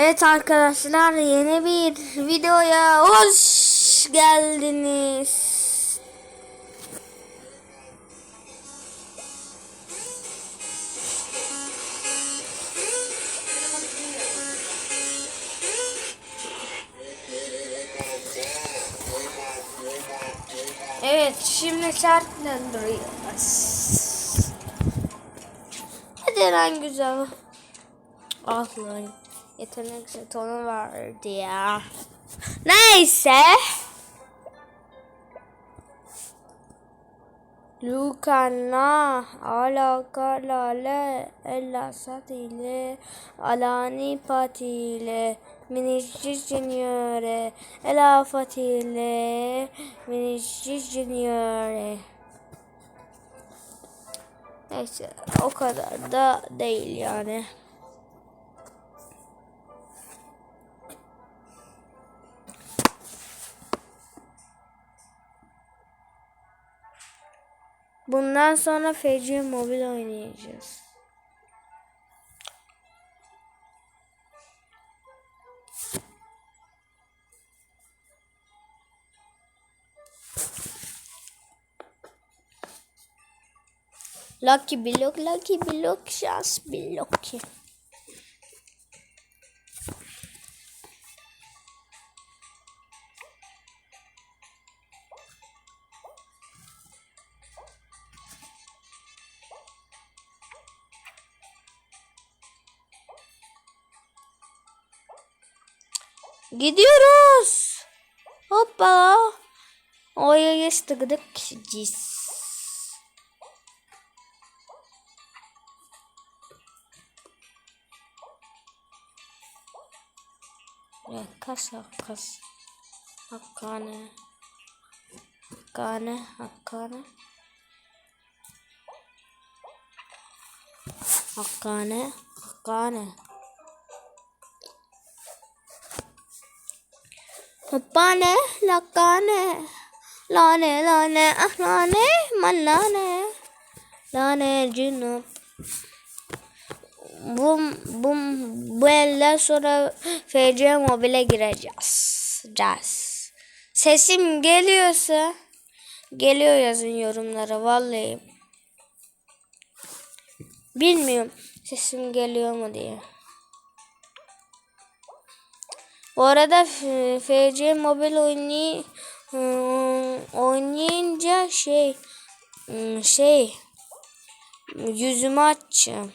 Evet arkadaşlar yeni bir videoya hoş geldiniz. Evet şimdi şartlandırıyoruz. Hadi lan güzel. Ah lan yetenek jetonu vardı ya. Neyse. Lukana alaka lale ella satile alani patile minişçi juniore ela fatile minişçi juniore Neyse o kadar da değil yani. Bundan sonra FC Mobil oynayacağız. Lucky Block, Lucky Block, şans Block. Gidiyoruz. Hoppa. Oya geçtik cis. Ya kas kas. Hakkane. Hakkane. Hakkane. Hakkane. Hakkane. Hakkane. Lakkane. Lane lane ah lane manane. Lane cünüp. bu, bu, bu elden sonra FC Mobil'e gireceğiz. Caz. Sesim geliyorsa geliyor yazın yorumlara vallahi. Bilmiyorum sesim geliyor mu diye. Bu arada FC Mobil oynay oynayınca şey şey yüzümü açacağım.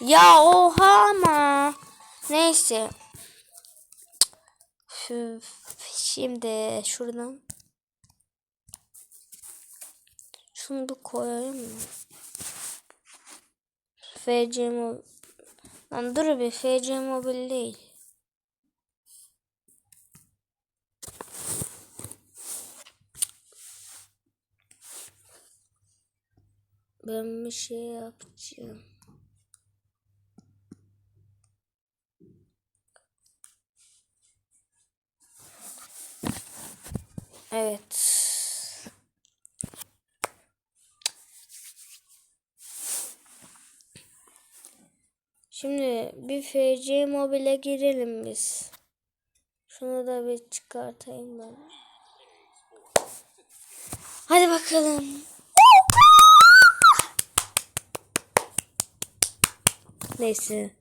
Ya oha ama. Neyse. Şimdi şuradan. Şunu bir koyayım mı? FC Mobil. Lan dur bir FC Mobil değil. Ben bir şey yapacağım. Evet. Şimdi bir FC Mobil'e girelim biz. Şunu da bir çıkartayım ben. Hadi bakalım. Neyse.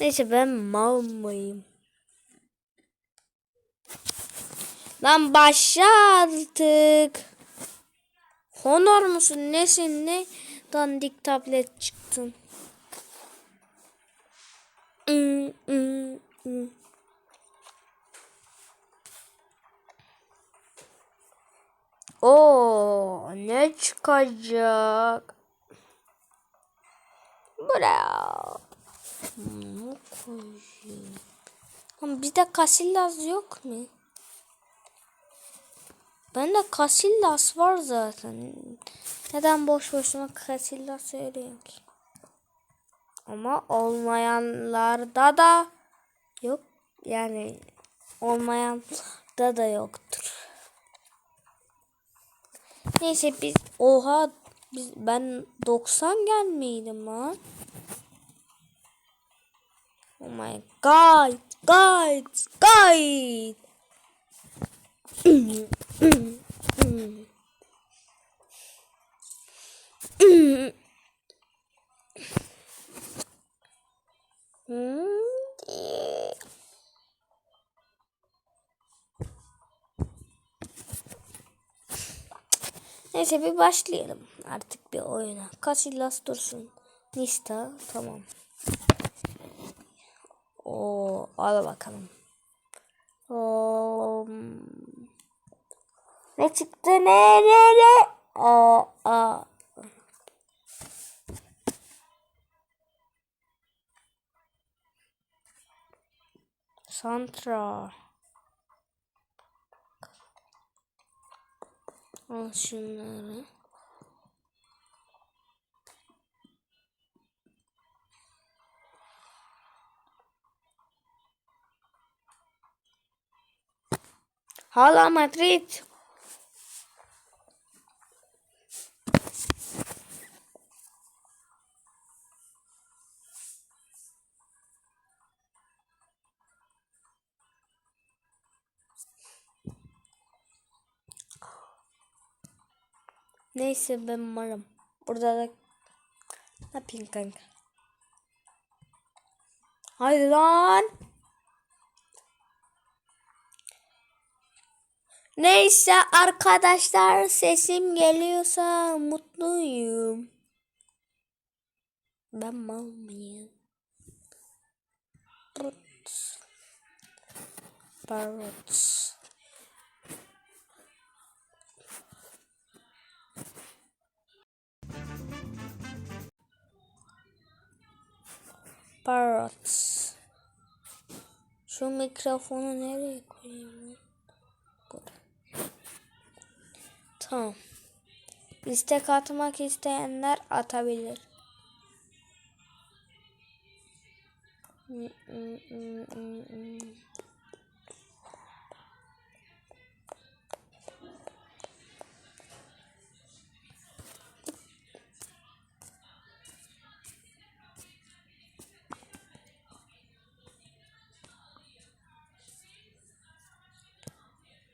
Neyse ben mal mıyım? Lan başla artık. Honor musun nesin ne dandik tablet çıktın. Hmm, hmm, hmm. Oo ne çıkacak? Bravo. Hmm, koyayım. Lan bizde Casillas yok mu? Bende Casillas var zaten. Neden boş boşuna Casillas söylüyorum ki? Ama olmayanlarda da yok. Yani olmayanlarda da yoktur. Neyse biz oha biz ben 90 gelmeydim lan. Oh my god. Guys, guys. Neyse bir başlayalım artık bir oyuna. Casillas dursun. Nista tamam. Al bakalım. Oo, ne çıktı ne ne ne? Aa, aa. Santra. Al şunları. Hala Madrid. Neyse ben varım. Burada da ne yapayım kanka? Haydi lan. Neyse arkadaşlar sesim geliyorsa mutluyum. Ben mal mıyım? Parrots. Parrots. Parrots. Şu mikrofonu nereye koyayım? Burada. Tamam. İstek atmak isteyenler atabilir.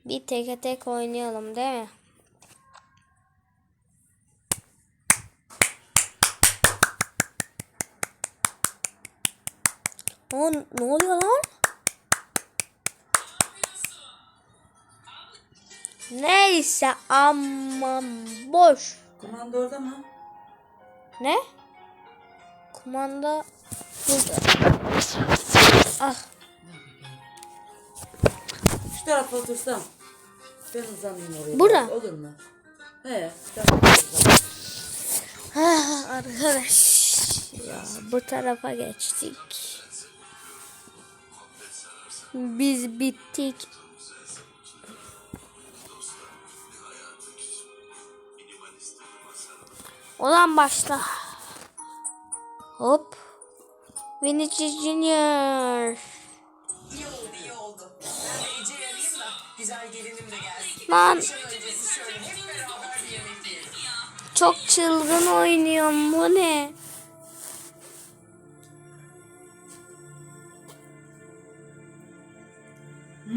Bir tek tek oynayalım değil mi? O ne oluyor lan? Neyse aman boş. Kumanda orada mı? Ne? Kumanda burada. Ah Şu tarafa otursam. Ben uzanayım oraya. Bura. Olur mu? He. Ah, arkadaş ya bu tarafa geçtik. Biz bittik. Olan başla. Hop. Vinicius Junior. Ben. Lan çok çılgın oynuyorum bu ne?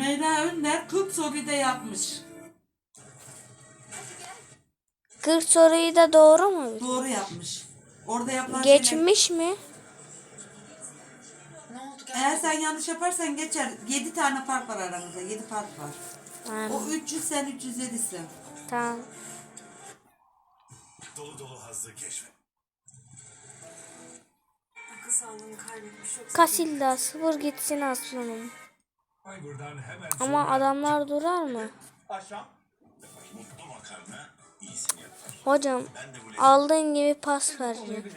Meyda Önder 40 soruyu da yapmış. 40 soruyu da doğru mu? Doğru yapmış. Orada yapılan şeyler- Geçmiş mi? Ne oldu gel? Eğer sen yanlış yaparsan geçer. 7 tane fark var aranızda. 7 fark var. Yani, O 300 sen 307'sin. tamam. Dolu dolu kaybetmiş çok Kasilda sıfır gitsin aslanım. Ay buradan hemen Ama sonra adamlar durar mı? Hocam aldığın gibi pas vereceğim.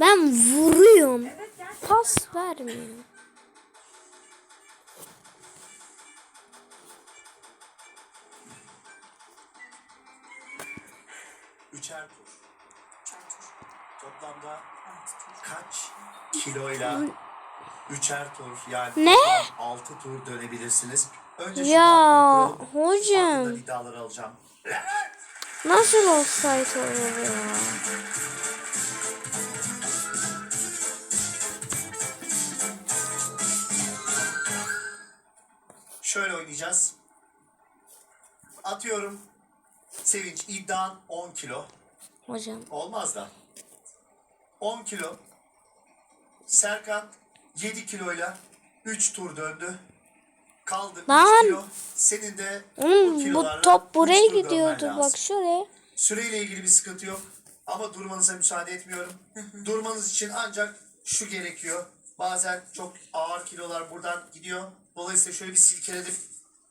Ben vuruyorum. Pas vermiyor. Üçer tur. Toplamda kaç kiloyla üçer tur yani Ne? altı tur dönebilirsiniz. Önce şu Ya, kurup hocam. iddiaları alacağım. Nasıl offside olur ya? Şöyle oynayacağız. Atıyorum. Sevinç iddian 10 kilo. Hocam. Olmaz da. 10 kilo. Serkan 7 kiloyla 3 tur döndü. Kaldı 3 Lan! kilo. Senin de Oğlum bu top buraya gidiyordu bak şuraya. Süreyle ilgili bir sıkıntı yok. Ama durmanıza müsaade etmiyorum. Durmanız için ancak şu gerekiyor. Bazen çok ağır kilolar buradan gidiyor. Dolayısıyla şöyle bir silkeledip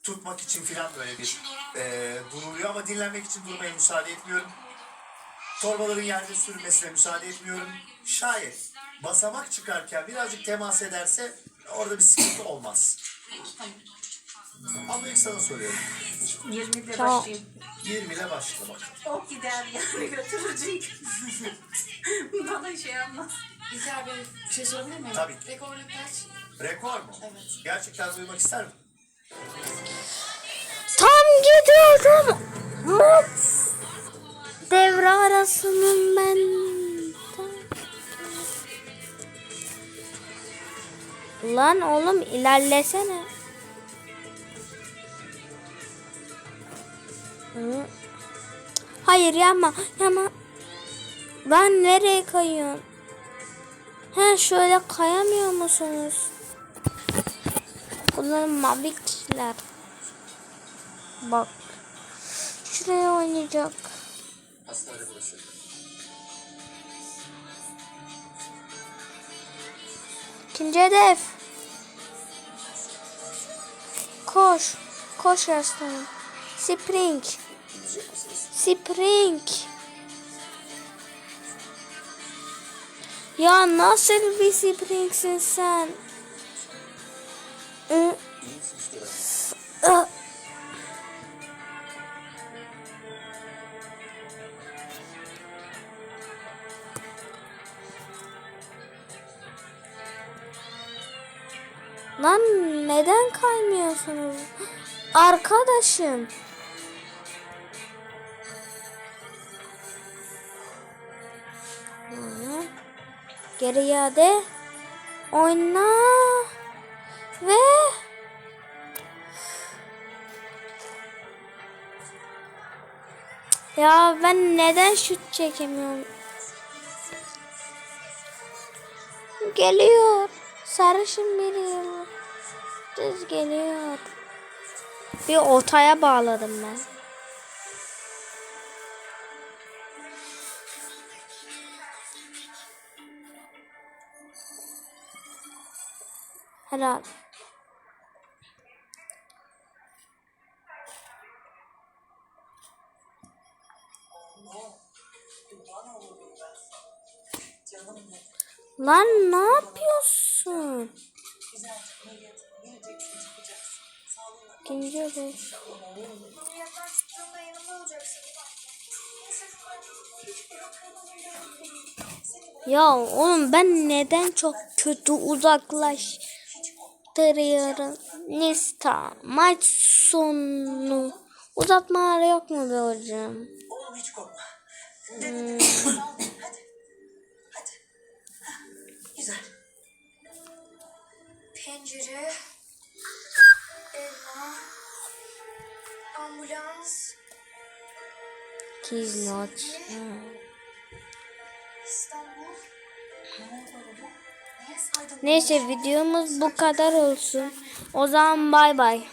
tutmak için falan böyle bir eee duruluyor. Ama dinlenmek için durmaya müsaade etmiyorum. Torbaların yerde sürülmesine müsaade etmiyorum. Şayet basamak çıkarken birazcık temas ederse orada bir sıkıntı olmaz. Ama ilk sana soruyorum. 20 ile Tamam. başlayayım. 20 ile başla bak. O gider yani götürür çünkü. Bana şey yapmaz. İlker abi bir şey sorabilir miyim? Tabii ki. Rekorun kaç? Rekor mu? Evet. Gerçekten duymak ister mi? Tam gidiyordum. Hop. Devre arasının ben. Lan oğlum ilerlesene. Hayır yapma yapma. Lan nereye kayıyorsun? He şöyle kayamıyor musunuz? Bunlar mabikler. Bak. Şuraya oynayacak. Hastane burası. İkinci hedef. Koş. Koş aslanım. Spring. Spring. Ya nasıl bir springsin sen? Lan neden kaymıyorsunuz? Arkadaşım. Geri iade. Oyna. Ve Ya ben neden şut çekemiyorum? Geliyor. Sarışın biri. Düz geliyor. Bir ortaya bağladım ben. Helal. Lan ne yapıyorsun? Güzel. Olacaksın. Neyse hiçbir Ya oğlum ben neden çok kötü uzaklaştırıyorum? Nista maç sonu uzatmalar yok mu be hocam? Oğlum hiç korkma. Hadi. Güzel. Pencere, elma, ambulans, Kiz not. İstanbul. Neyse videomuz bu kadar olsun. O zaman bay bay.